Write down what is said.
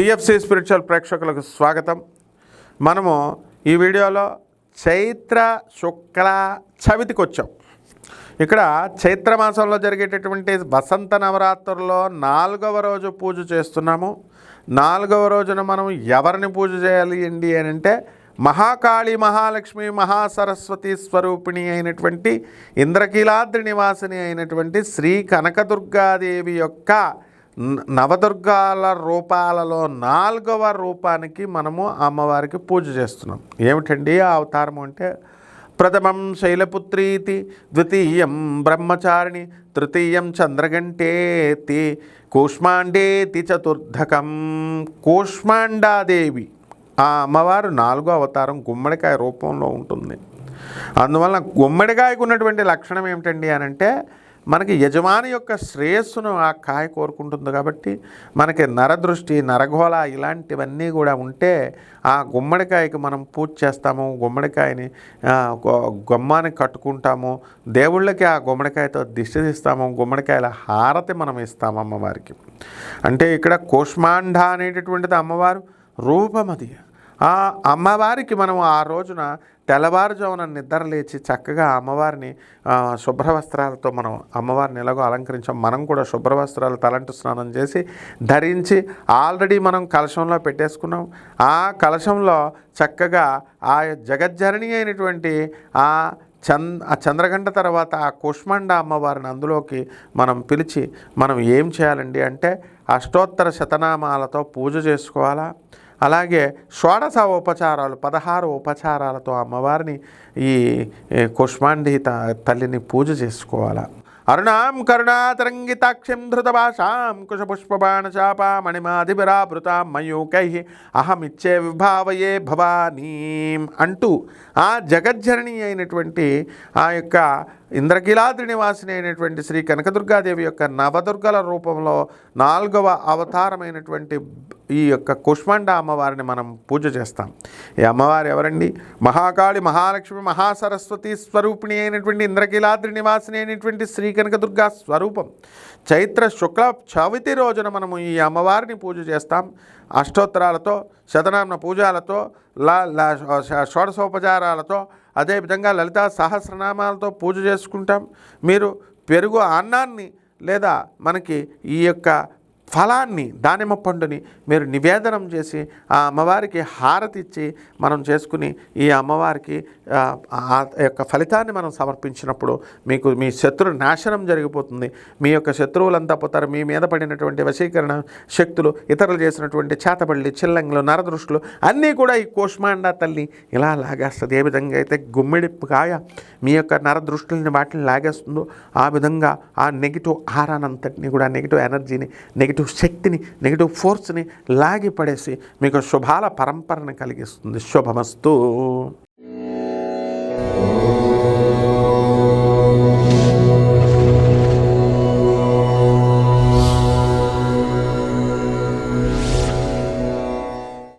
TFC spiritual ప్రేక్షకులకు స్వాగతం. మనము ఈ వీడియోలో చైత్ర శుక్ల చవితికి వచ్చాం ఇక్కడ చైత్ర మాసంలో జరిగేటటువంటి వసంత నవరాత్రుల్లో నాలుగవ రోజు పూజ చేస్తున్నాము. నాలుగవ రోజున మనం ఎవరిని పూజ చేయాలి అండి అని అంటే మహాకాళి మహాలక్ష్మి మహాసరస్వతి స్వరూపిణి అయినటువంటి ఇంద్రకీలాద్రి నివాసిని అయినటువంటి శ్రీ కనకదుర్గాదేవి యొక్క నవదుర్గాల రూపాలలో నాలుగవ రూపానికి మనము అమ్మవారికి పూజ చేస్తున్నాం. ఏమిటండి ఆ అవతారం అంటే? ప్రథమం శైలపుత్రీతి ద్వితీయం బ్రహ్మచారిణి తృతీయం చంద్రగంటేతి కూష్మాండేతి చతుర్థకం కూష్మాండాదేవి. ఆ అమ్మవారు నాలుగో అవతారం గుమ్మడికాయ రూపంలో ఉంటుంది. అందువల్ల గుమ్మడికాయకు ఉన్నటువంటి లక్షణం ఏమిటండి అని అంటే మనకి యజమాని యొక్క శ్రేయస్సును ఆ కాయ కోరుకుంటుంది కాబట్టి మనకి నరదృష్టి నరఘోళ ఇలాంటివన్నీ కూడా ఉంటే ఆ గుమ్మడికాయకి మనం పూజ చేస్తాము గుమ్మడికాయని ఆ, గుమ్మానికి కట్టుకుంటాము దేవుళ్ళకి ఆ గుమ్మడికాయతో దిష్టి తీస్తాము గుమ్మడికాయల హారతి మనం ఇస్తాము అమ్మవారికి. అంటే ఇక్కడ కూష్మాండ అనేటటువంటిది అమ్మవారు రూపమది. ఆ అమ్మవారికి మనం ఆ రోజున తెల్లవారుజామున నిద్ర లేచి చక్కగా అమ్మవారిని శుభ్రవస్త్రాలతో శుభ్ర వస్త్రాలతో మనం అమ్మవారిని ఎలాగో అలంకరించాం. మనం కూడా శుభ్ర వస్త్రాలు తలంటు స్నానం చేసి ధరించి ఆల్రెడీ మనం కలశంలో పెట్టేసుకున్నాం. ఆ కలశంలో చక్కగా ఆ జగజ్జరణి అయినటువంటి ఆ చంద్ ఆ చంద్రగంట తర్వాత ఆ కుష్మండ అమ్మవారిని అందులోకి మనం పిలిచి మనం ఏం చేయాలండి అంటే అష్టోత్తర శతనామాలతో పూజ చేసుకోవాలా? అలాగే షోడశ ఉపచారాలు పదహారు ఉపచారాలతో అమ్మవారిని ఈ కుష్మాండి త- తల్లిని పూజ చేసుకోవాలా. అరుణాం కరుణాతరంగితాక్షిం ధృతభాషాం కుశపుష్పబాణచాపా మణిమాధిభిరాభృతాం మయూకై అహమిచ్చే విభావయే భవానీం అంటూ ఆ జగజ్జరణి అయినటువంటి ఆ యొక్క ఇంద్రకీలాద్రి నివాసిని అయినటువంటి శ్రీ కనకదుర్గాదేవి యొక్క నవదుర్గల రూపంలో నాలుగవ అవతారమైనటువంటి ఈ యొక్క కుష్మండ అమ్మవారిని మనం పూజ చేస్తాం. ఈ అమ్మవారు ఎవరండి? మహాకాళి మహాలక్ష్మి మహాసరస్వతి స్వరూపిణి అయినటువంటి ఇంద్రకీలాద్రి నివాసిని అయినటువంటి శ్రీ కనకదుర్గా స్వరూపం. చైత్ర శుక్ల చవితి రోజున మనము ఈ అమ్మవారిని పూజ చేస్తాం. అష్టోత్తరాలతో శతనామ పూజాలతో షోడశోపచారాలతో అదేవిధంగా లలితా సహస్రనామాలతో పూజ చేసుకుంటాం. మీరు పెరుగు అన్నాన్ని లేదా మనకి ఈ యొక్క ఫలాన్ని దానిమ్మ పండుని మీరు నివేదనం చేసి ఆ అమ్మవారికి హారతి ఇచ్చి మనం చేసుకుని ఈ అమ్మవారికి ఆ, యొక్క ఫలితాన్ని మనం సమర్పించినప్పుడు మీకు మీ శత్రు నాశనం జరిగిపోతుంది. మీ యొక్క శత్రువులంతా పోతారు. మీ మీద పడినటువంటి వశీకరణ శక్తులు ఇతరులు చేసినటువంటి చేతబడి చిల్లంగులు నరదృష్టులు అన్నీ కూడా ఈ కోష్మాండ తల్లి ఇలా లాగేస్తుంది. ఏ విధంగా అయితే గుమ్మిడి కాయ మీ యొక్క నరదృష్టుల్ని వాటిని లాగేస్తుందో ఆ విధంగా ఆ నెగిటివ్ ఆరానంతటిని కూడా నెగిటివ్ ఎనర్జీని నెగిటివ్ నెగిటివ్ శక్తిని నెగిటివ్ ఫోర్స్ని లాగి పడేసి మీకు శుభాల పరంపరను కలిగిస్తుంది. శుభమస్తు.